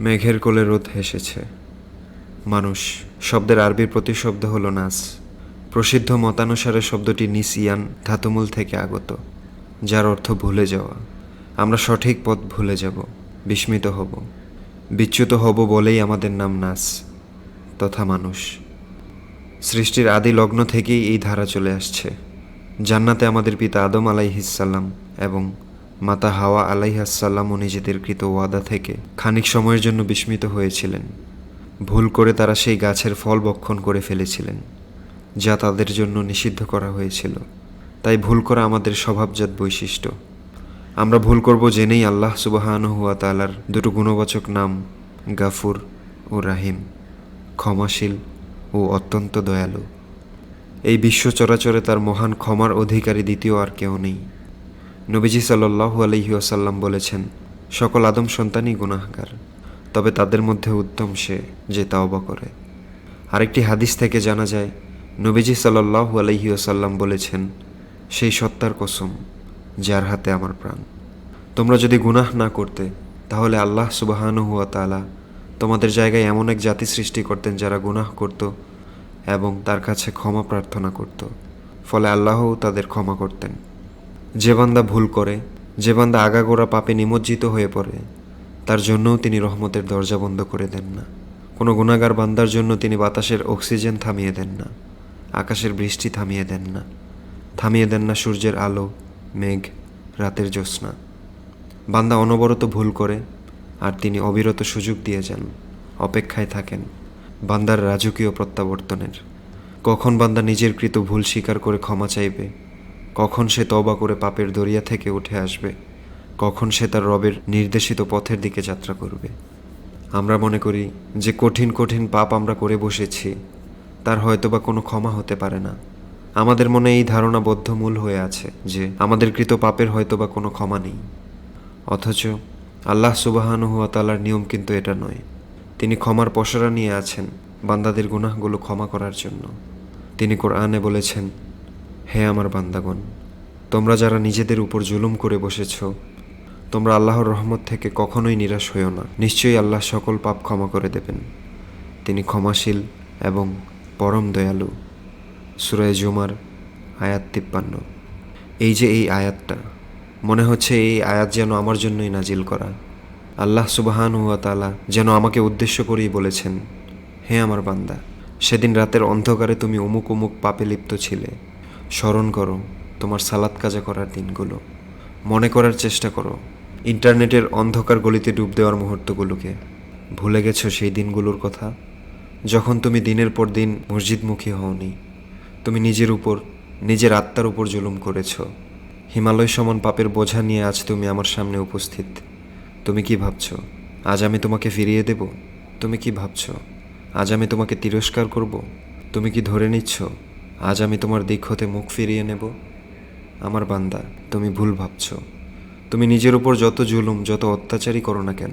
মেঘের কোলে রোদ হেসেছে। মানুষ, শব্দের আরবি প্রতিশব্দ হল নাস। প্রসিদ্ধ মতানুসারে শব্দটি নিসিয়ান ধাতুমূল থেকে আগত, যার অর্থ ভুলে যাওয়া। আমরা সঠিক পথ ভুলে যাব, বিস্মিত হব। বিচ্যুত হব বলেই আমাদের নাম নাস, তথা মানুষ। সৃষ্টির আদি লগ্ন থেকেই এই ধারা চলে আসছে। জান্নাতে আমাদের পিতা আদম আলাইহিসাল্লাম এবং মাতা হাওয়া আলাইহাসাল্লামও নিজেদের কৃত ওয়াদা থেকে খানিক সময়ের জন্য বিস্মিত হয়েছিলেন। ভুল করে তারা সেই গাছের ফল ভক্ষণ করে ফেলেছিলেন, যা তাদের জন্য নিষিদ্ধ করা হয়েছিল। তাই ভুল করা আমাদের স্বভাবজাত বৈশিষ্ট্য। আমরা ভুল করব জেনেই আল্লাহ সুবাহান হুয়া তালার দুটো গুণবাচক নাম গাফুর ও রাহিম, ক্ষমাশীল ও অত্যন্ত দয়ালু। এই বিশ্ব চরাচরে তার মহান ক্ষমার অধিকারী দ্বিতীয় আর কেউ নেই। নবীজি সাল্লাহু আলহি আসাল্লাম বলেছেন, সকল আদম সন্তানই গুনাহগার, তবে তাদের মধ্যে উত্তম সে যে তাওবা করে। আরেকটি হাদিস থেকে জানা যায়, নবীজি সাল্লাহু আলহি আসাল্লাম বলেছেন, সেই সত্তার কসম, যার হাতে আমার প্রাণ। তোমরা যদি গুনাহ না করতে, তাহলে আল্লাহ সুবাহানু হুয়া তালা তোমাদের জায়গায় এমন এক জাতি সৃষ্টি করতেন যারা গুনাহ করত এবং তার কাছে ক্ষমা প্রার্থনা করত। ফলে আল্লাহও তাদের ক্ষমা করতেন। যে বান্দা ভুল করে, যে বান্দা আগাগোড়া পাপে নিমজ্জিত হয়ে পড়ে, তার জন্যও তিনি রহমতের দরজা বন্ধ করে দেন না। কোনো গুণাগার বান্দার জন্য তিনি বাতাসের অক্সিজেন থামিয়ে দেন না, আকাশের বৃষ্টি থামিয়ে দেন না, থামিয়ে দেন না সূর্যের আলো, মেঘ, রাতের জ্যোৎস্না। বান্দা অনবরত ভুল করে, আর তিনি অবিরত সুযোগ দিয়ে যান, অপেক্ষায় থাকেন, বান্দার রাজকীয় প্রত্যাবর্তনের। কখন বান্দা নিজের কৃত ভুল স্বীকার করে ক্ষমা চাইবে? কখন সে তবা করে পাপের দরিয়া থেকে উঠে আসবে, কখন সে তার রবের নির্দেশিত পথের দিকে যাত্রা করবে। আমরা মনে করি যে কঠিন কঠিন পাপ আমরা করে বসেছি, তার হয়তোবা কোনো ক্ষমা হতে পারে না। আমাদের মনে এই ধারণা বদ্ধমূল হয়ে আছে যে আমাদের কৃত পাপের হয়তোবা কোনো ক্ষমা নেই। অথচ আল্লাহ সুবাহানুহুয়া তালার নিয়ম কিন্তু এটা নয়। তিনি ক্ষমার পসরা নিয়ে আছেন বান্দাদের গুনাহগুলো ক্ষমা করার জন্য। তিনি কোরআনে বলেছেন হে আমার বান্দাগণ, তোমরা যারা নিজেদের উপর জুলুম করে বসেছ, তোমরা আল্লাহর রহমত থেকে কখনোই নিরাশ হইও না। নিশ্চয়ই আল্লাহ সকল পাপ ক্ষমা করে দেবেন। তিনি ক্ষমাশীল এবং পরম দয়ালু। সুরায় জুমার আয়াত তিপ্পান্ন। এই যে এই আয়াতটা, মনে হচ্ছে এই আয়াত যেন আমার জন্যই নাজিল করা। আল্লাহ সুবাহান হুয়া তালা যেন আমাকে উদ্দেশ্য করেই বলেছেন, হে আমার বান্দা, সেদিন রাতের অন্ধকারে তুমি অমুক অমুক পাপে লিপ্ত ছিলে। স্মরণ করো তোমার সালাদ কাজা করার দিনগুলো। মনে করার চেষ্টা করো। ইন্টারনেটের অন্ধকার গলিতে ডুব দেওয়ার মুহূর্তগুলোকে। ভুলে গেছো সেই দিনগুলোর কথা? যখন তুমি দিনের পর দিন মসজিদমুখী হওনি, তুমি নিজের উপর, নিজের আত্মার উপর জুলুম করেছ। হিমালয় সমান পাপের বোঝা নিয়ে আজ তুমি আমার সামনে উপস্থিত। তুমি কি ভাবছ, আজ আমি তোমাকে ফিরিয়ে দেব? তুমি কি ভাবছ, আজ আমি তোমাকে তিরস্কার করব? তুমি কি ধরে নিচ্ছ আজ আমি তোমার দিক হতে মুখ ফিরিয়ে নেব। আমার বান্দা, তুমি ভুল ভাবছ। তুমি নিজের উপর যত জুলুম, যত অত্যাচারই করো না কেন,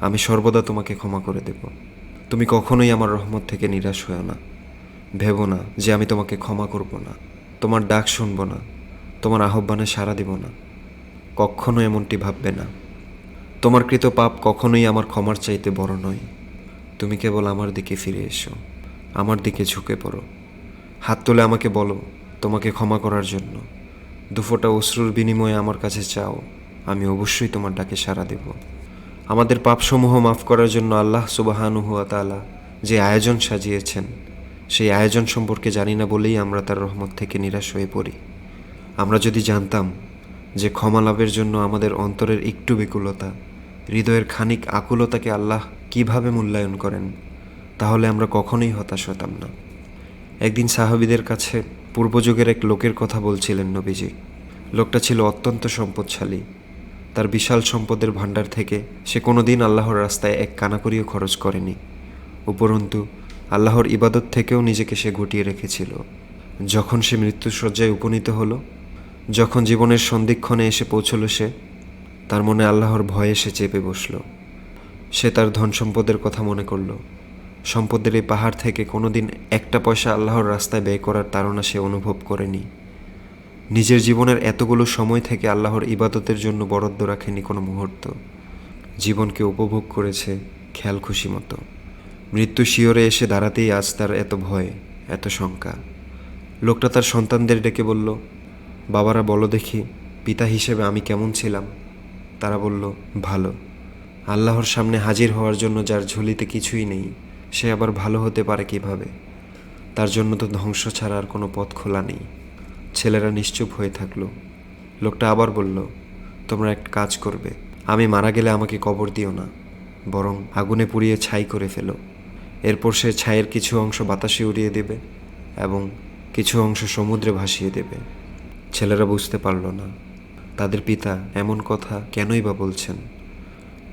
আমি সর্বদা তোমাকে ক্ষমা করে দেব। তুমি কখনোই আমার রহমত থেকে নিরাশ হও না। ভেবো না যে আমি তোমাকে ক্ষমা করব না। তোমার ডাক শুনব না। তোমার আহ্বানে সাড়া দিব না। কখনো এমনটি ভাববে না। তোমার কৃত পাপ কখনোই আমার ক্ষমার চাইতে বড় নয়। তুমি কেবল আমার দিকে ফিরে এসো। আমার দিকে ঝুঁকে পড়ো। হাত তুলে আমাকে বলো, তোমাকে ক্ষমা করার জন্য। দুফোটা অশ্রুর বিনিময়ে আমার কাছে চাও, আমি অবশ্যই তোমার ডাকে সাড়া দেব। আমাদের পাপসমূহ মাফ করার জন্য আল্লাহ সুবাহানু হুয়া তালা যে আয়োজন সাজিয়েছেন, সেই আয়োজন সম্পর্কে জানি না বলেই আমরা তার রহমত থেকে নিরাশ হয়ে পড়ি। আমরা যদি জানতাম যে ক্ষমা লাভের জন্য আমাদের অন্তরের একটু বিকুলতা, হৃদয়ের খানিক আকুলতাকে আল্লাহ কীভাবে মূল্যায়ন করেন, তাহলে আমরা কখনোই হতাশ হতাম না। একদিন সাহাবিদের কাছে পূর্বযুগের এক লোকের কথা বলছিলেন নবীজি। লোকটা ছিল অত্যন্ত সম্পদশালী। তার বিশাল সম্পদের ভাণ্ডার থেকে সে কোনোদিন আল্লাহর রাস্তায় এক কানাকড়িও খরচ করেনি। উপরন্তু, আল্লাহর ইবাদত থেকেও নিজেকে সে গুটিয়ে রেখেছিল। যখন সে মৃত্যুসজ্জায় উপনীত হলো, যখন জীবনের সন্ধিক্ষণে এসে পৌঁছলো সে, তার মনে আল্লাহর ভয়ে সে চেপে বসল। সে তার ধন সম্পদের কথা মনে করল। সম্পদের এই পাহাড় থেকে কোনোদিন একটা পয়সা আল্লাহর রাস্তায় ব্যয় করার তাড়না সে অনুভব করেনি। নিজের জীবনের এতগুলো সময় থেকে আল্লাহর ইবাদতের জন্য বরাদ্দ রাখেনি কোনো মুহূর্ত। জীবনকে উপভোগ করেছে খেয়াল খুশি মতো। মৃত্যু শিওরে এসে দাঁড়াতেই আজ তার এত ভয়, এত শঙ্কা। লোকটা তার সন্তানদের ডেকে বলল, বাবারা, বলো দেখি, পিতা হিসেবে আমি কেমন ছিলাম? তারা বলল, ভালো। আল্লাহর সামনে হাজির হওয়ার জন্য যার ঝুলিতে কিছুই নেই। সে আবার ভালো হতে পারে কীভাবে? তার জন্য তো ধ্বংস ছাড়া আর কোনো পথ খোলা নেই। ছেলেরা নিশ্চুপ হয়ে থাকল। লোকটা আবার বলল, তোমরা এক কাজ করবে। আমি মারা গেলে আমাকে কবর দিও না। বরং আগুনে পুড়িয়ে ছাই করে ফেলো। এরপর সে ছাইয়ের কিছু অংশ বাতাসে উড়িয়ে দেবে এবং কিছু অংশ সমুদ্রে ভাসিয়ে দেবে। ছেলেরা বুঝতে পারল না। তাদের পিতা এমন কথা কেনই বা বলছেন?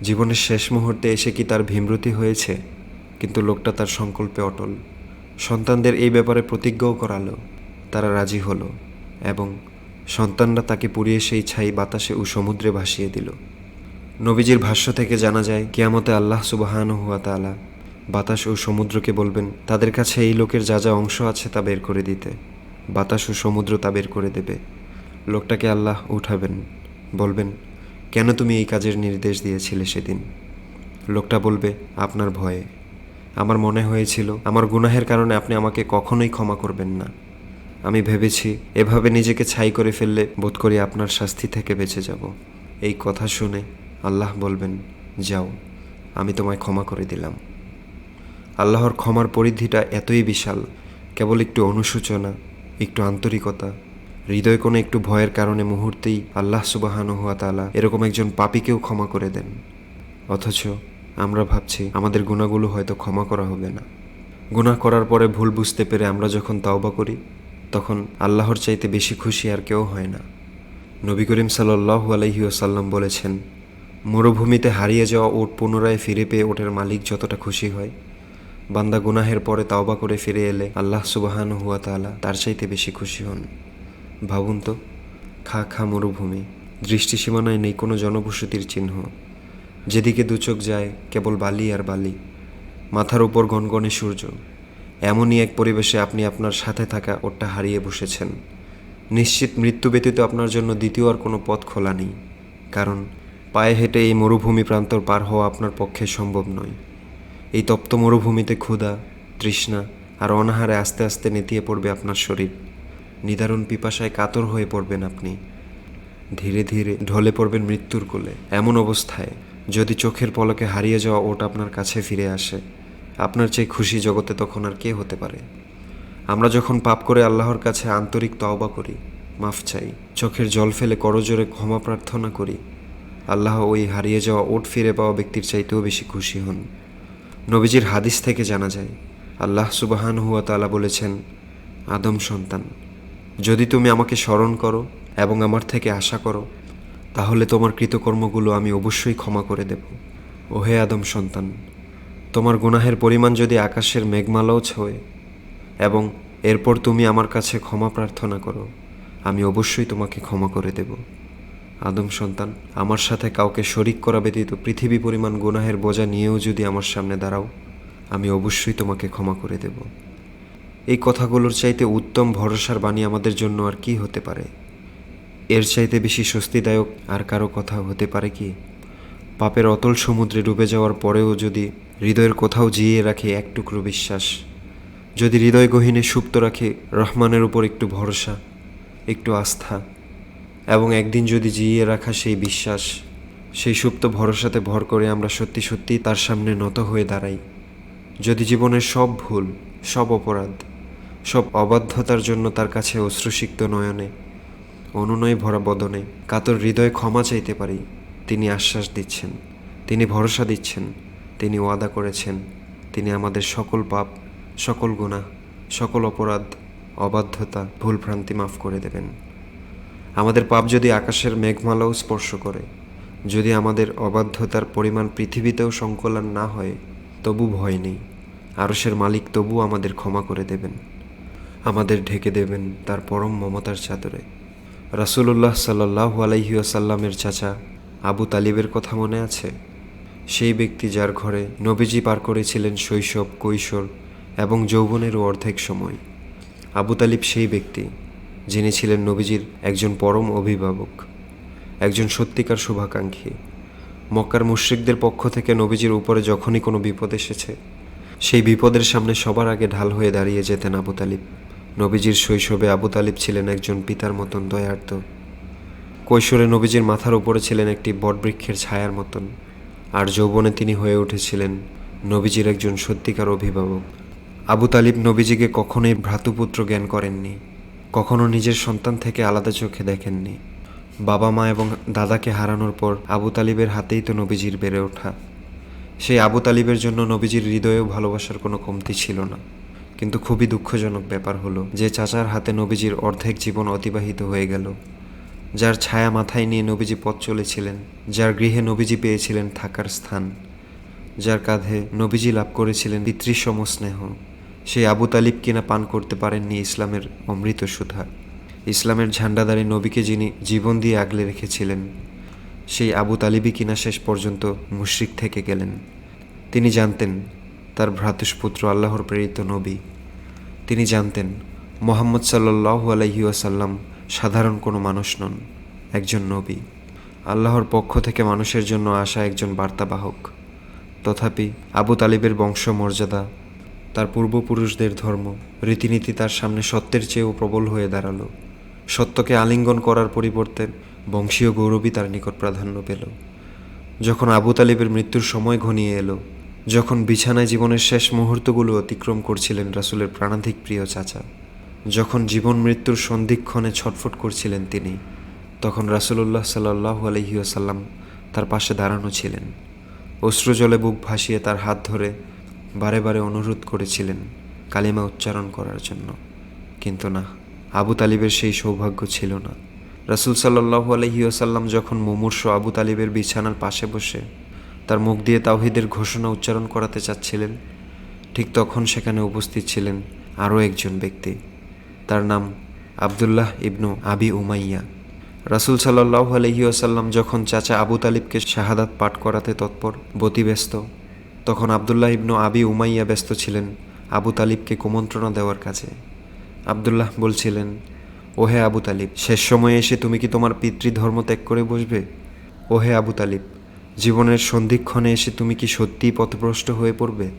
জীবনের শেষ মুহূর্তে এসে কি তার ভীমরতি হয়েছে? কিন্তু লোকটা তার সংকল্পে অটল। সন্তানদের এই ব্যাপারে প্রতিজ্ঞাও করালো। তারা রাজি হলো এবং সন্তানরা তাকে পুড়িয়ে সেই ছাই বাতাসে ও সমুদ্রে ভাসিয়ে দিল। নবীজির ভাষ্য থেকে জানা যায়, কেয়ামতে আল্লাহ সুবাহান হুয়া তালা বাতাস ও সমুদ্রকে বলবেন, তাদের কাছে এই লোকের যা যা অংশ আছে তা বের করে দিতে। বাতাস ও সমুদ্র তা বের করে দেবে। লোকটাকে আল্লাহ উঠাবেন, বলবেন, কেন তুমি এই কাজের নির্দেশ দিয়েছিলে সেদিন? লোকটা বলবে, আপনার ভয়ে। আমার মনে হয়েছিল, আমার গুনাহের কারণে আপনি আমাকে কখনোই ক্ষমা করবেন না। আমি ভেবেছি, এভাবে নিজেকে ছাই করে ফেললে বোধ করি আপনার শাস্তি থেকে বেঁচে যাব। এই কথা শুনে আল্লাহ বলবেন, যাও, আমি তোমায় ক্ষমা করে দিলাম। আল্লাহর ক্ষমার পরিধিটা এতই বিশাল, কেবল একটু অনুশোচনা, একটু আন্তরিকতা, হৃদয় কোনো একটু ভয়ের কারণে মুহূর্তেই আল্লাহ সুবাহানু হুয়া তালা এরকম একজন পাপীকেও ক্ষমা করে দেন। অথচ আমরা ভাবছি, আমাদের গুণাগুলো হয়তো ক্ষমা করা হবে না। গুনাহ করার পরে ভুল বুঝতে পেরে আমরা যখন তাওবা করি, তখন আল্লাহর চাইতে বেশি খুশি আর কেউ হয় না। নবী করিম সাল্লাহ আলহি ওসাল্লাম বলেছেন, মরুভূমিতে হারিয়ে যাওয়া ওট পুনরায় ফিরে পেয়ে ওটের মালিক যতটা খুশি হয়। বান্দা গুনাহের পরে তাওবা করে ফিরে এলে আল্লাহ সুবাহান হুয়া তালা তার চাইতে বেশি খুশি হন। ভাবুন তো, খা খা মরুভূমি, দৃষ্টিসীমানায় নেই কোনো জনবসতির চিহ্ন। যেদিকে দুচোখ যায়, কেবল বালি আর বালি। মাথার উপর গনগনে সূর্য। এমনই এক পরিবেশে আপনি আপনার সাথে থাকা ওটা হারিয়ে বসেছেন। নিশ্চিত মৃত্যু ব্যতীত আপনার জন্য দ্বিতীয় আর কোনো পথ খোলা নেই। কারণ, পায়ে হেঁটে এই মরুভূমি প্রান্তর পার হওয়া আপনার পক্ষে সম্ভব নয়। এই তপ্ত মরুভূমিতে ক্ষুধা, তৃষ্ণা আর অনাহারে আস্তে আস্তে নেতিয়ে পড়বে আপনার শরীর। নিদারুণ পিপাসায় কাতর হয়ে পড়বেন আপনি। ধীরে ধীরে ঢলে পড়বেন মৃত্যুর কোলে, এমন অবস্থায়। যদি চোখের পলকে হারিয়ে যাওয়া ওট আপনার কাছে ফিরে আসে, আপনার চেয়ে খুশি জগতে তখন আর কে হতে পারে? আমরা যখন পাপ করে আল্লাহর কাছে আন্তরিক তওবা করি, মাফ চাই। চোখের জল ফেলে করজোরে ক্ষমা প্রার্থনা করি। আল্লাহ ওই হারিয়ে যাওয়া ওট ফিরে পাওয়া ব্যক্তির চাইতেও বেশি খুশি হন। নবীজির হাদিস থেকে জানা যায়, আল্লাহ সুবাহান হুয়া তালা বলেছেন, আদম সন্তান, যদি তুমি আমাকে স্মরণ করো এবং আমার থেকে আশা করো তাহলে তোমার কৃতকর্মগুলো আমি অবশ্যই ক্ষমা করে দেব। ওহে আদম সন্তান, তোমার গুনাহের পরিমাণ যদি আকাশের মেঘমালাও ছোঁয় এবং এরপর তুমি আমার কাছে ক্ষমা প্রার্থনা করো, আমি অবশ্যই তোমাকে ক্ষমা করে দেব। আদম সন্তান, আমার সাথে কাউকে শরিক করা ব্যতীত পৃথিবী পরিমাণ গুনাহের বোঝা নিয়েও যদি আমার সামনে দাঁড়াও, আমি অবশ্যই তোমাকে ক্ষমা করে দেব। এই কথাগুলোর চাইতে উত্তম ভরসার বাণী আমাদের জন্য আর কি হতে পারে? এর চাইতে বেশি স্বস্তিদায়ক আর কারও কথা হতে পারে কি? পাপের অতল সমুদ্রে ডুবে যাওয়ার পরেও যদি হৃদয়ের কোথাও জিয়ে রাখে এক টুকরো বিশ্বাস, যদি হৃদয় গহীনে সুপ্ত রাখে রহমানের উপর একটু ভরসা, একটু আস্থা, এবং একদিন যদি জিয়ে রাখা সেই বিশ্বাস, সেই সুপ্ত ভরসাতে ভর করে আমরা সত্যি সত্যি তার সামনে নত হয়ে দাঁড়াই। যদি জীবনের সব ভুল, সব অপরাধ, সব অবাধ্যতার জন্য তার কাছে অশ্রুসিক্ত নয়নে অনুনয় ভরা বদনে কাতর হৃদয়ে ক্ষমা চাইতে পারি। তিনি আশ্বাস দিচ্ছেন, তিনি ভরসা দিচ্ছেন, তিনি ওয়াদা করেছেন, তিনি আমাদের সকল পাপ, সকল গুণা সকল অপরাধ, অবাধ্যতা ভুলভ্রান্তি মাফ করে দেবেন। আমাদের পাপ যদি আকাশের মেঘমালাও স্পর্শ করে, যদি আমাদের অবাধ্যতার পরিমাণ পৃথিবীতেও সংকলন না হয়, তবু ভয় নেই। আরসের মালিক তবু আমাদের ক্ষমা করে দেবেন। আমাদের ঢেকে দেবেন তার পরম মমতার চাদরে। রাসুলুল্লাহ সাল্লাহ আলাইহিয়াসাল্লামের চাচা আবু তালিবের কথা মনে আছে? সেই ব্যক্তি যার ঘরে নবীজি পার করেছিলেন শৈশব, কৈশোর এবং যৌবনেরও অর্ধেক সময়। আবু তালিব সেই ব্যক্তি যিনি ছিলেন নবীজির একজন পরম অভিভাবক, একজন সত্যিকার শুভাকাঙ্ক্ষী। মক্কার মুশ্রিকদের পক্ষ থেকে নবীজির উপরে যখনই কোনো বিপদ এসেছে, সেই বিপদের সামনে সবার আগে ঢাল হয়ে দাঁড়িয়ে যেতেন আবু তালিব। নবীজির শৈশবে আবু তালিব ছিলেন একজন পিতার মতন দয়ার্ত কৈশোরে নবীজির মাথার উপরে ছিলেন একটি বটবৃক্ষের ছায়ার মতন, আর যৌবনে তিনি হয়ে উঠেছিলেন নবীজির একজন সত্যিকার অভিভাবক। আবু তালিব নবীজিকে কখনোই ভ্রাতুপুত্র জ্ঞান করেননি, কখনো নিজের সন্তান থেকে আলাদা চোখে দেখেননি। বাবা মা এবং দাদাকে হারানোর পর আবু তালিবের হাতেই তো নবীজির বেড়ে ওঠা। সেই আবু তালিবের জন্য নবীজির হৃদয়েও ভালোবাসার কোনো কমতি ছিল না। কিন্তু খুবই দুঃখজনক ব্যাপার হলো যে চাচার হাতে নবীজির অর্ধেক জীবন অতিবাহিত হয়ে গেল। যার ছায়া মাথায় নিয়ে নবীজি পথ চলেছিলেন, যার গৃহে নবীজি পেয়েছিলেন থাকার স্থান, যার কাঁধে নবীজি লাভ করেছিলেন পিতৃসম স্নেহ সেই আবু তালিব কিনা পান করতে পারেননি ইসলামের অমৃত সুধা ইসলামের ঝান্ডাদারী নবীকে যিনি জীবন দিয়ে আগলে রেখেছিলেন, সেই আবু তালিবই কিনা শেষ পর্যন্ত মুশরিক থেকে গেলেন। তিনি জানতেন তার ভ্রাতুষ্পুত্র আল্লাহর প্রেরিত নবী। তিনি জানতেন, মোহাম্মদ সাল্লাহ আলহি ওয়াসাল্লাম সাধারণ কোনো মানুষ নন, একজন নবী। আল্লাহর পক্ষ থেকে মানুষের জন্য আসা একজন বার্তাবাহক। তথাপি আবু তালিবের বংশ মর্যাদা তার পূর্বপুরুষদের ধর্ম, রীতিনীতি তার সামনে সত্যের চেয়েও প্রবল হয়ে দাঁড়াল। সত্যকে আলিঙ্গন করার পরিবর্তে বংশীয় গৌরবই তার নিকট প্রাধান্য পেল। যখন আবু তালিবের মৃত্যুর সময় ঘনিয়ে এলো যখন বিছানায় জীবনের শেষ মুহূর্তগুলো অতিক্রম করছিলেন রাসুলের প্রাণাধিক প্রিয় চাচা, যখন জীবন মৃত্যুর সন্ধিক্ষণে ছটফট করছিলেন তিনি, তখন রাসুলুল্লাহ সাল্লাহ আলহিউসাল্লাম তার পাশে দাঁড়ানো ছিলেন। অশ্রুজলে বুক ভাসিয়ে তার হাত ধরে বারে বারে অনুরোধ করেছিলেন কালিমা উচ্চারণ করার জন্য। কিন্তু না, আবু তালিবের সেই সৌভাগ্য ছিল না। রাসুল সাল্লাহ আলহিউসাল্লাম যখন মুমূর্ষ আবু তালিবের বিছানার পাশে বসে তার মুখ দিয়ে তাওহিদের ঘোষণা উচ্চারণ করাতে চাচ্ছিলেন। ঠিক তখন সেখানে উপস্থিত ছিলেন আরও একজন ব্যক্তি। তার নাম আবদুল্লাহ ইবনু আবি উমাইয়া। রাসুল সাল্লাহ আলহিউসাল্লাম যখন চাচা আবু তালিবকে শাহাদাত পাঠ করাতে তৎপর ব্যস্ত তখন আবদুল্লাহ ইবনু আবি উমাইয়া ব্যস্ত ছিলেন আবু তালিবকে কুমন্ত্রণা দেওয়ার কাছে। আবদুল্লাহ বলছিলেন, ওহে আবু তালিব, শেষ সময়ে এসে তুমি কি তোমার পিতৃধর্ম ত্যাগ করে বসবে? ওহে আবু তালিব জীবনের সন্ধিক্ষণে এসে তুমি কি সত্যিই পথভ্রষ্ট হয়ে পড়বে?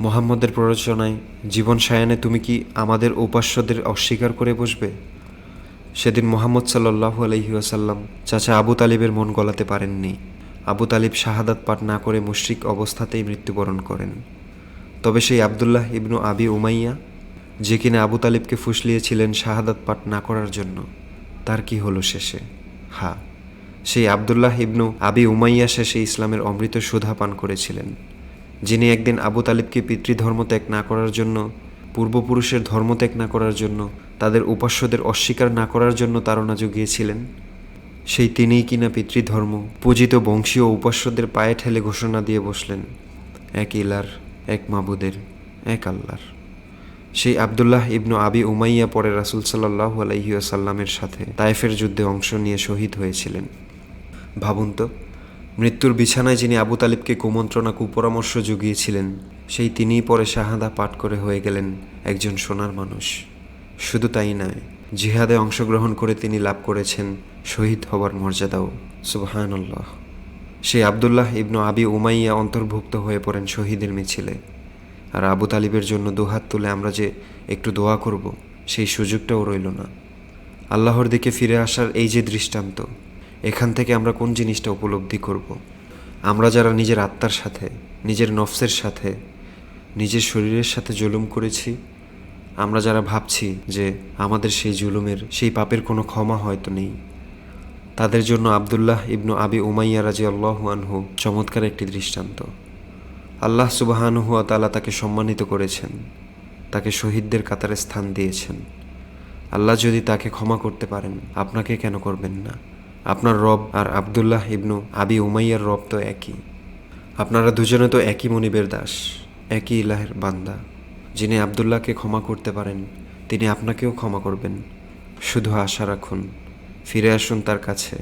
মোহাম্মদের প্ররোচনায়, জীবন সায়ানে তুমি কি আমাদের উপাস্যদের অস্বীকার করে বসবে? সেদিন মোহাম্মদ সাল্লাহু আলহিউসাল্লাম চাচা আবু তালিবের মন গলাতে পারেননি। আবু তালিব শাহাদাত পাঠ না করে মুশরিক অবস্থাতেই মৃত্যুবরণ করেন। তবে সেই আবদুল্লাহ ইবনু আবি উমাইয়া, যে কিনা আবু তালিবকে ফুসলিয়েছিলেন শাহাদাত পাঠ না করার জন্য, তার কি হলো শেষে? হা। সেই আবদুল্লাহ ইবনু আবি উমাইয়া শেষে ইসলামের অমৃত সুধা পান করেছিলেন, যিনি একদিন আবু তালিবকে পিতৃধর্ম ত্যাগ না করার জন্য, পূর্বপুরুষের ধর্ম ত্যাগ না করার জন্য, তাদের উপাস্যদের অস্বীকার না করার জন্য তারা জুগিয়েছিলেন সেই তিনিই কিনা পিতৃধর্ম, পূজিত বংশীয় উপাস্যদের পায়ে ঠেলে ঘোষণা দিয়ে বসলেন, এক ইলার, এক মাবুদের, এক আল্লাহর। সেই আবদুল্লাহ ইবনু আবি উমাইয়া পরে রাসুল সাল্লাহ আলহিউসাল্লামের সাথে তায়েফের যুদ্ধে অংশ নিয়ে শহীদ হয়েছিলেন। ভাবুন তো, মৃত্যুর বিছানায় যিনি আবু তালিবকে কুমন্ত্রণা, কুপরামর্শ জুগিয়েছিলেন, সেই তিনিই পরে শাহাদা পাঠ করে হয়ে গেলেন একজন সোনার মানুষ। শুধু তাই নয়, জিহাদে অংশগ্রহণ করে তিনি লাভ করেছেন শহীদ হবার মর্যাদাও। সুবাহানল্লাহ। সেই আবদুল্লাহ ইবনু আবি উমাইয়া অন্তর্ভুক্ত হয়ে পড়েন শহীদের মিছিলে। আর আবু তালিবের জন্য দুহাত তুলে আমরা যে একটু দোয়া করব, সেই সুযোগটাও রইল না। আল্লাহর দিকে ফিরে আসার এই যে দৃষ্টান্ত এখান থেকে আমরা কোন জিনিসটা উপলব্ধি করব। আমরা যারা নিজের আত্মার সাথে, নিজের নফসের সাথে, নিজের শরীরের সাথে জুলুম করেছি, আমরা যারা ভাবছি যে আমাদের সেই জুলুমের, সেই পাপের কোনো ক্ষমা হয়তো নেই, তাদের জন্য আবদুল্লাহ ইবনু আবি উমাইয়া রাজি আনহু চমৎকার একটি দৃষ্টান্ত। আল্লাহ সুবাহানুহুয়া তালা তাকে সম্মানিত করেছেন, তাকে শহীদদের কাতারে স্থান দিয়েছেন। আল্লাহ যদি তাকে ক্ষমা করতে পারেন, আপনাকে কেন করবেন না? আপনার রব আর আবদুল্লাহ ইবনু আবি উমাইয়ার রব তো একই। আপনারা দুজনে তো একই মনিবের দাস, একই ইলাহের বান্দা। যিনি আবদুল্লাহকে ক্ষমা করতে পারেন, তিনি আপনাকেও ক্ষমা করবেন। শুধু আশা রাখুন, ফিরে আসুন তার কাছে,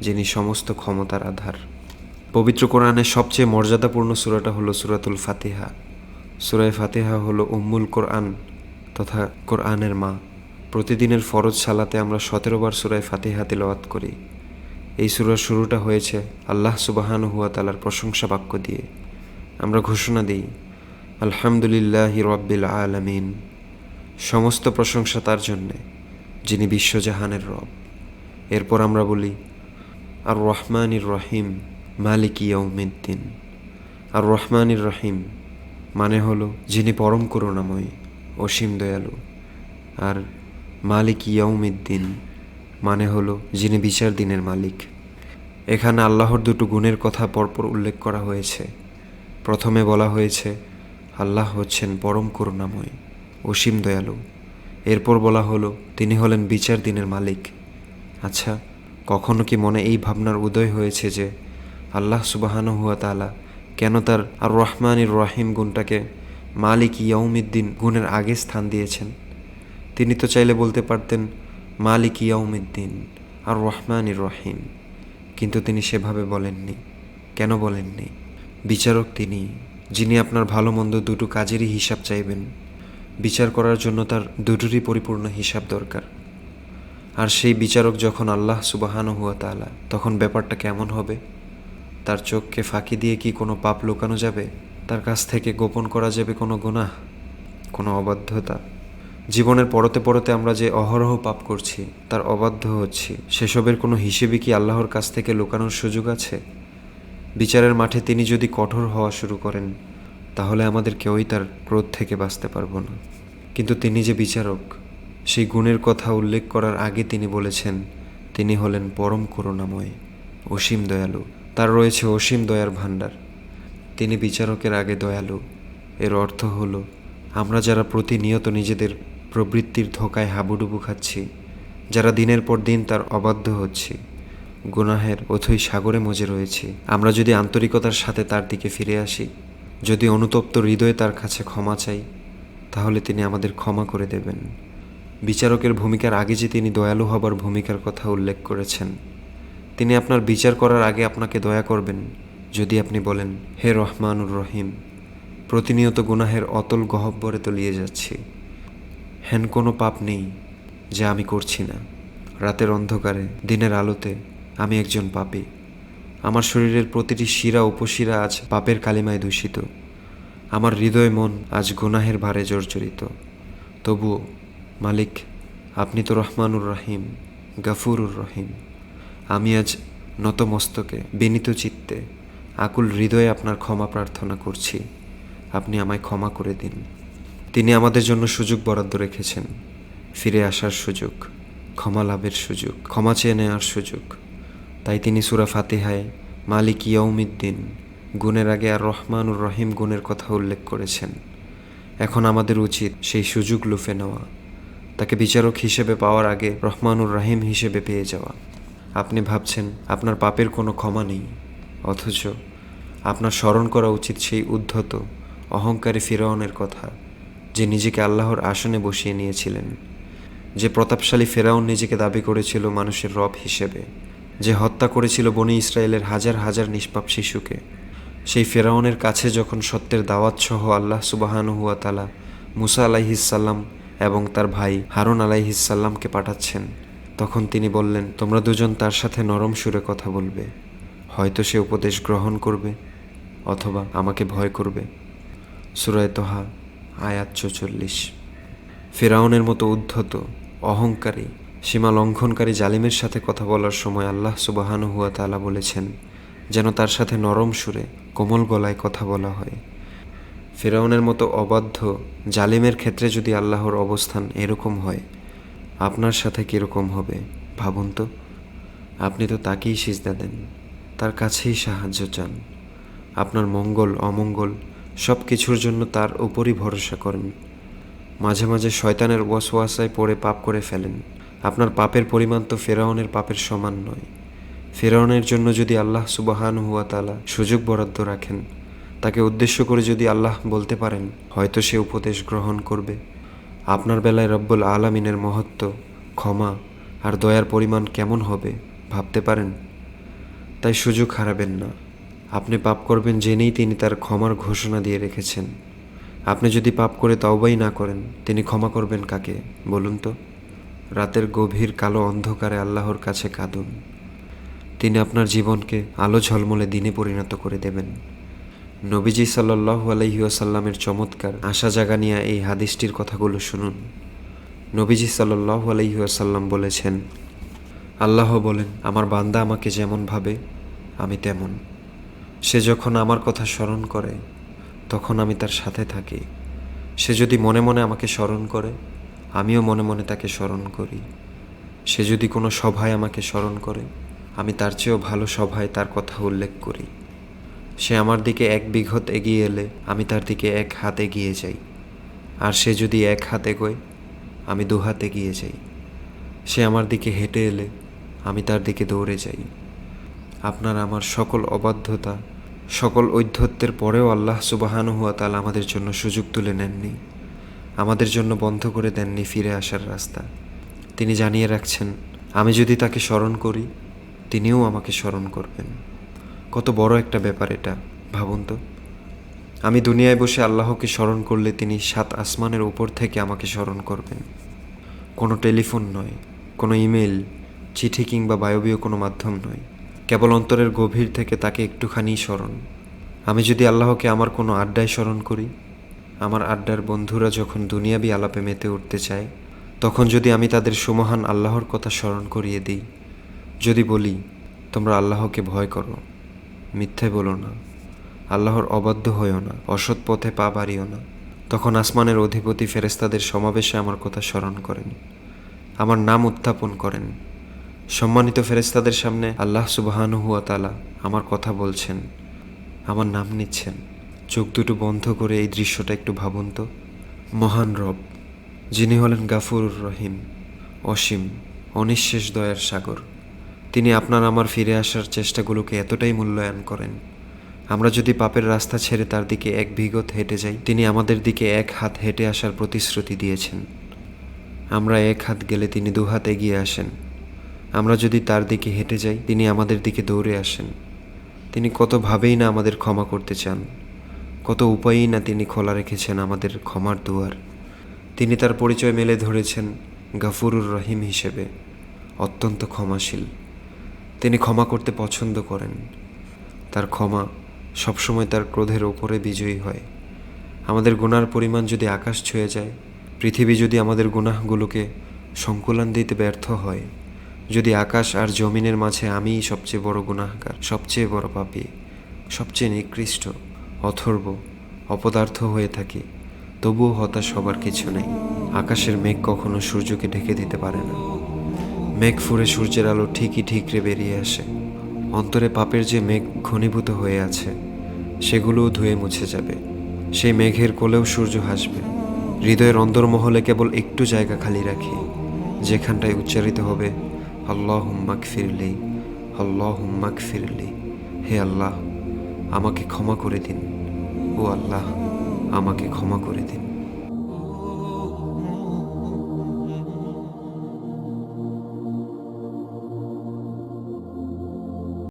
যিনি সমস্ত ক্ষমতার আধার। পবিত্র কোরআনের সবচেয়ে মর্যাদাপূর্ণ সুরাটা হলো সুরাতুল ফাতিহা। সুরায় ফাতিহা হলো উম্মুল কোরআন তথা কোরআনের মা। প্রতিদিনের ফরজ সালাতে আমরা সতেরো বার সুরায় ফাতিহা তিলওয়াত করি। এই সুরার শুরুটা হয়েছে আল্লাহ সুবাহান হুয়া তালার প্রশংসা বাক্য দিয়ে। আমরা ঘোষণা দিই, আলহামদুলিল্লাহ রব্বিল আলমিন। সমস্ত প্রশংসা তার জন্যে, যিনি বিশ্বজাহানের রব। এরপর আমরা বলি আর রহমানির রহিম মালিক ইয়ৌমিদ্দিন আর রহমানির রহিম মানে হলো, যিনি পরম করুণাময়, অসীম দয়ালু। আর মালিক ইয়ৌমিদ্দিন মানে হলো, যিনি বিচার দিনের মালিক। এখানে আল্লাহর দুটো গুণের কথা পরপর উল্লেখ করা হয়েছে। প্রথমে বলা হয়েছে, আল্লাহ হচ্ছেন পরম করুণাময়, অসীম দয়ালু। এরপর বলা হলো, তিনি হলেন বিচার দিনের মালিক। আচ্ছা কখনো কি মনে এই ভাবনার উদয় হয়েছে যে, আল্লাহ সুবাহানু হুয়া তালা কেন তার আর রহমানির রহিম গুণটাকে মালিক ইয়ৌমিদ্দিন গুণের আগে স্থান দিয়েছেন? তিনি তো চাইলে বলতে পারতেন মালিক ইয়ৌমিদ্দিন আর রহমানির রহিম কিন্তু তিনি সেভাবে বলেননি। কেন বলেননি? বিচারক তিনি, যিনি আপনার ভালো মন্দ দুটো কাজেরই হিসাব চাইবেন, বিচার করার জন্য তার দুটোরই পরিপূর্ণ হিসাব দরকার। আর সেই বিচারক যখন আল্লাহ সুবাহানো হুয়া তালা তখন ব্যাপারটা কেমন হবে? তার চোখকে ফাঁকি দিয়ে কি কোনো পাপ লুকানো যাবে? তার কাছ থেকে গোপন করা যাবে কোনো গুনাহ? কোনো অবাধ্যতা? জীবনের পরতে পরতে আমরা যে অহরহ পাপ করছি, তার অবাধ্য হচ্ছি। সেসবের কোনো হিসেবে কি আল্লাহর কাছ থেকে লুকানোর সুযোগ আছে? বিচারের মাঠে তিনি যদি কঠোর হওয়া শুরু করেন, তাহলে আমাদের কেউই তার ক্রোধ থেকে বাঁচতে পারব না। কিন্তু তিনি যে বিচারক, সেই গুণের কথা উল্লেখ করার আগে তিনি বলেছেন, তিনি হলেন পরম করুণাময়, অসীম দয়ালু। তার রয়েছে অসীম দয়ার ভাণ্ডার। তিনি বিচারকের আগে দয়ালু। এর অর্থ হলো, আমরা যারা প্রতিনিয়ত নিজেদের প্রবৃত্তির ধোকায় হাবুডুবু খাচ্ছি, যারা দিনের পর দিন তার অবাধ্য হচ্ছি। গুনাহের অথই সাগরে মজে রয়েছি। আমরা যদি আন্তরিকতার সাথে তার দিকে ফিরে আসি, যদি অনুতপ্ত হৃদয়ে তার কাছে ক্ষমা চাই, তাহলে তিনি আমাদের ক্ষমা করে দেবেন। বিচারকের ভূমিকার আগে যে তিনি দয়ালু হবার ভূমিকার কথা উল্লেখ করেছেন, তিনি আপনার বিচার করার আগে আপনাকে দয়া করবেন, যদি আপনি বলেন, হে রহমানুর রহিম, প্রতিনিয়ত গুনাহের অতল গহব্বরে তলিয়ে যাচ্ছি। হেন কোনো পাপ নেই যা আমি করছি না। রাতের অন্ধকারে, দিনের আলোতে আমি একজন পাপী। আমার শরীরের প্রতিটি শিরা উপশিরা আজ পাপের কালিমায় দূষিত। আমার হৃদয় মন আজ গুনাহের ভারে জর্জরিত। তবুও, মালিক, আপনি তো রহমানুর রহিম, গাফুরুর রহিম। আমি আজ নতমস্তকে, বিনীত চিত্তে, আকুল হৃদয়ে আপনার ক্ষমা প্রার্থনা করছি। আপনি আমায় ক্ষমা করে দিন। তিনি আমাদের জন্য সুযোগ বরাদ্দ রেখেছেন। ফিরে আসার সুযোগ, ক্ষমা লাভের সুযোগ, ক্ষমা চেয়ে নেওয়ার সুযোগ। তাই তিনি সুরা ফাতিহায় মালিক ইয়ৌমিদ্দিন গুণের আগে আর রহমানুর রহিম গুণের কথা উল্লেখ করেছেন। এখন আমাদের উচিত সেই সুযোগ লুফে নেওয়া। তাকে বিচারক হিসেবে পাওয়ার আগে রহমানুর রাহিম হিসেবে পেয়ে যাওয়া। আপনি ভাবছেন, আপনার পাপের কোনো ক্ষমা নেই। অথচ আপনার স্মরণ করা উচিত সেই উদ্ধত, অহংকারী ফিরাউনের কথা। যে নিজেকে আল্লাহর আসনে বসিয়ে নিয়েছিলেন, যে প্রতাপশালী ফেরাউন নিজেকে দাবি করেছিল মানুষের রব হিসেবে, যে হত্যা করেছিল বনি ইসরায়েলের হাজার হাজার নিষ্পাপ শিশুকে, সেই ফেরাউনের কাছে যখন সত্যের দাওয়াত সহ আল্লাহ সুবাহানু হুয়া তালা মুসা আলাইহিসাল্লাম এবং তার ভাই হারুন আলাইহিসাল্লামকে পাঠাচ্ছেন, তখন তিনি বললেন, তোমরা দুজন তার সাথে নরম সুরে কথা বলবে। হয়তো সে উপদেশ গ্রহণ করবে অথবা আমাকে ভয় করবে। সুরায় তোহা আয়াত চৌচল্লিশ ফেরাউনের মতো উদ্ধত, অহংকারী সীমা লঙ্ঘনকারী জালিমের সাথে কথা বলার সময় আল্লাহ সুবাহানু হুয়া তালা বলেছেন, যেন তার সাথে নরম সুরে কোমল গলায় কথা বলা হয়। ফেরাউনের মতো অবাধ্য, জালিমের ক্ষেত্রে যদি আল্লাহর অবস্থান এরকম হয়, আপনার সাথে কীরকম হবে, ভাবুন তো? আপনি তো তাকেই সিজদা দেন, তার কাছেই সাহায্য চান। আপনার মঙ্গল, অমঙ্গল সব কিছুর জন্য তার উপরই ভরসা করেন। মাঝে মাঝে শয়তানের ওয়াসওয়াসায় পড়ে পাপ করে ফেলেন। আপনার পাপের পরিমাণ তো ফেরাউনের পাপের সমান নয়। ফেরাউনের জন্য যদি আল্লাহ সুবাহান হুয়া তালা সুযোগ বরাদ্দ রাখেন, তাকে উদ্দেশ্য করে যদি আল্লাহ বলতে পারেন, হয়তো সে উপদেশ গ্রহণ করবে। আপনার বেলায় রব্বুল আলামিনের মহত্ব, ক্ষমা আর দয়ার পরিমাণ কেমন হবে ভাবতে পারেন? তাই সুযোগ হারাবেন না। আপনি পাপ করবেন জেনেই তিনি তার ক্ষমার ঘোষণা দিয়ে রেখেছেন। আপনি যদি পাপ করে তওবাই না করেন, তিনি ক্ষমা করবেন কাকে? বলুন তো। রাতের গভীর কালো অন্ধকারে আল্লাহর কাছে কাঁদুন। তিনি আপনার জীবনকে আলো ঝলমলে দিনে পরিণত করে দেবেন। নবীজি সাল্লাহু আলহিউসাল্লামের চমৎকার আশা জাগা জাগানিয়া এই হাদিসটির কথাগুলো শুনুন। নবীজি সাল্লাহু আলহিউসাল্লাম বলেছেন, আল্লাহ বলেন, আমার বান্দা আমাকে যেমন ভাবে, আমি তেমন। সে যখন আমার কথা স্মরণ করে, তখন আমি তার সাথে থাকি। সে যদি মনে মনে আমাকে স্মরণ করে, আমিও মনে মনে তাকে স্মরণ করি। সে যদি কোনো সভায় আমাকে স্মরণ করে, আমি তার চেয়েও ভালো সভায় তার কথা উল্লেখ করি। সে আমার দিকে এক বিঘত এগিয়ে এলে, আমি তার দিকে এক হাত এগিয়ে যাই। আর সে যদি এক হাত এগোয়, আমি দু হাত এগিয়ে যাই। সে আমার দিকে হেঁটে এলে, আমি তার দিকে দৌড়ে যাই। আপনার আমার সকল অবাধ্যতা সকল ঐধ্যত্বের পরেও আল্লাহ সুবাহানু হুয়া তাল আমাদের জন্য সুযোগ তুলে নেননি। আমাদের জন্য বন্ধ করে দেননি ফিরে আসার রাস্তা। তিনি জানিয়ে রাখছেন, আমি যদি তাকে স্মরণ করি, তিনিও আমাকে স্মরণ করবেন। কত বড় একটা ব্যাপার এটা, ভাবুন তো। আমি দুনিয়ায় বসে আল্লাহকে স্মরণ করলে তিনি সাত আসমানের উপর থেকে আমাকে স্মরণ করবেন। কোনো টেলিফোন নয়, কোনো ইমেল চিঠি কিংবা বায়বীয় কোনো মাধ্যম নয়। কেবল অন্তরের গভীর থেকে তাকে একটুখানি স্মরণ। আমি যদি আল্লাহকে আমার কোনো আড্ডায় স্মরণ করি, আমার আড্ডার বন্ধুরা যখন দুনিয়াবি আলাপে মেতে উঠতে চায়, তখন যদি আমি তাদের সুমহান আল্লাহর কথা স্মরণ করিয়ে দিই, যদি বলি, তোমরা আল্লাহকে ভয় করো, মিথ্যে বলো না, আল্লাহর অবাধ্য হইও না, অসৎ পথে পা বাড়িও না, তখন আসমানের অধিপতি ফেরেস্তাদের সমাবেশে আমার কথা স্মরণ করেন, আমার নাম উত্থাপন করেন সম্মানিত ফেরেস্তাদের সামনে আল্লাহ সুবাহানু হুয়া তালা আমার কথা বলছেন, আমার নাম নিচ্ছেন। চোখ দুটো বন্ধ করে এই দৃশ্যটা একটু ভাবুন তো। মহান রব, যিনি হলেন গাফুরুর রহিম, অসীম, অনিঃশেষ দয়ার সাগর। তিনি আপনার আমার ফিরে আসার চেষ্টাগুলোকে এতটাই মূল্যায়ন করেন। আমরা যদি পাপের রাস্তা ছেড়ে তার দিকে এক বিগত হেঁটে যাই, তিনি আমাদের দিকে এক হাত হেঁটে আসার প্রতিশ্রুতি দিয়েছেন। আমরা এক হাত গেলে তিনি দু হাত এগিয়ে আসেন। আমরা যদি তার দিকে হেঁটে যাই, তিনি আমাদের দিকে দৌড়ে আসেন। তিনি কতভাবেই না আমাদের ক্ষমা করতে চান। কত উপায়েই না তিনি খোলা রেখেছেন আমাদের ক্ষমার দুয়ার। তিনি তার পরিচয় মেলে ধরেছেন গাফুরুর রহিম হিসেবে, অত্যন্ত ক্ষমাশীল। তিনি ক্ষমা করতে পছন্দ করেন। তার ক্ষমা সবসময় তার ক্রোধের ওপরে বিজয়ী হয়। আমাদের গুনার পরিমাণ যদি আকাশ ছুঁয়ে যায়, পৃথিবী যদি আমাদের গুনাহগুলোকে সংকুলান দিতে ব্যর্থ হয় যদি আকাশ আর জমিনের মাঝে আমিই সবচেয়ে বড় গুনাহগার, সবচেয়ে বড় পাপী, সবচেয়ে নিকৃষ্ট, অথর্ব, অপদার্থ হয়ে থাকি, তবুও হতাশ হবার কিছু নেই। আকাশের মেঘ কখনো সূর্যকে ঢেকে দিতে পারে না। মেঘ ফুরে সূর্যের আলো ঠিকই ঠিকরে বেরিয়ে আসে। অন্তরে পাপের যে মেঘ ঘনীভূত হয়ে আছে, সেগুলোও ধুয়ে মুছে যাবে। সেই মেঘের কোলেও সূর্য হাসবে। হৃদয়ের অন্দরমহলে কেবল একটু জায়গা খালি রাখি, যেখানটায় উচ্চারিত হবে আল্লাহ হুম্মাক ফিরলি আল্লাহ হুম্মাক ফিরলি হে আল্লাহ, আমাকে ক্ষমা করে দিন। ও আল্লাহ, আমাকে ক্ষমা করে দিন।